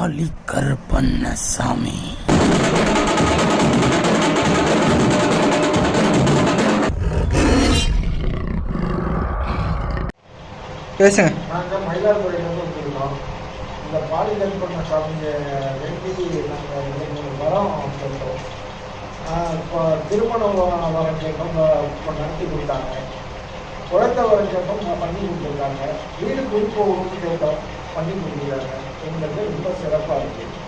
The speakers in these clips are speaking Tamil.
பாலி கருப்பண்ணசாமி பேசுங்க. நாங்கள் மயிலாடுதுறையிலேருந்து வந்திருக்கோம் இந்த பாலிகல் பண்ண சாமியை வேண்டி நாங்கள் வரம் ஆஹ் இப்போ திருமணம் வரம் கேட்டோம் வ- இப்போ நடத்தி கொடுத்தாங்க. குழந்தை வரம் கேட்டோம் ப- பண்ணி கொடுத்துருக்காங்க. வீடு குறிப்போகணும்னு கேட்டோம் பண்ணி கொடுத்துருக்காங்க எங்களுக்கு ரொம்ப சிறப்பாக இருக்குது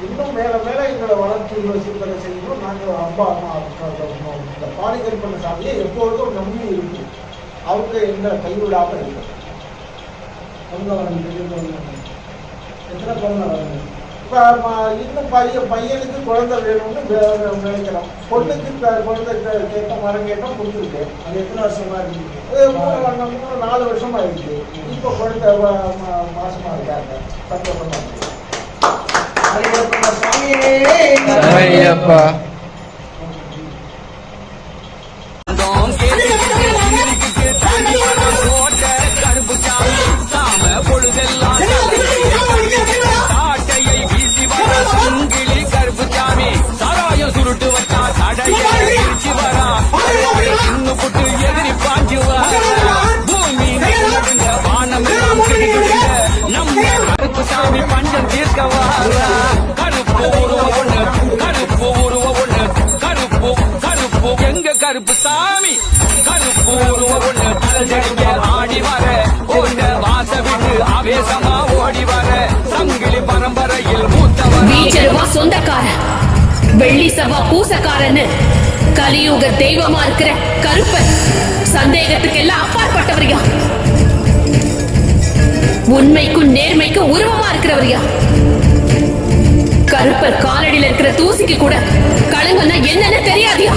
இன்னும் மேலே மேலே எங்களை வளர்த்து சிந்தனை செய்யணும் நாங்கள் அப்பா அம்மா அக்கா- இந்த பாலிகல் பண்ண சாமியை எப்பொழுதும் நம்பி இருக்கும் அவங்க எங்களை கைவிடாமல் இருக்கணும் பொண்ணு பெரிய எத்தனை குழந்தை வரணும் இன்னும் பையன் பையனுக்கு குழந்தை வேணும்னு நினைக்கிறோம் பொண்ணுக்கு குழந்தை கேட்ட மரம் கேட்டோம் கொடுத்துருக்கு. அது எத்தனை வருஷமா இருக்கு? மூணு மூணு நாலு வருஷமா இருக்கு. இப்போ குழந்தை மாசமா இருக்காங்க. சந்தோஷமா இருக்கு. கருப்பு சாமி. கருப்பு ஒண்ணு தலைஜடிக்க ஆடி வர. ஓட்ட வாச விட்டு ஆவேசமா ஓடி வர. சங்கிலி பரம்பரையில் மூத்தவர் வீச்சருவா சொந்தக்காரன். வெள்ளி சவா பூசக்காரன்னு. கலியுக தெய்வமா இருக்கிற கருப்பன். சந்தேகத்துக்கு எல்லாம் அப்பாற்பட்டவரியா? உண்மைக்கும் நேர்மைக்கும் உருவமா இருக்கிறவரியா? கருப்பர் காலடியில் இருக்கிற தூசிக்கு கூட களங்கன்னா என்னன்னு தெரியாதியா?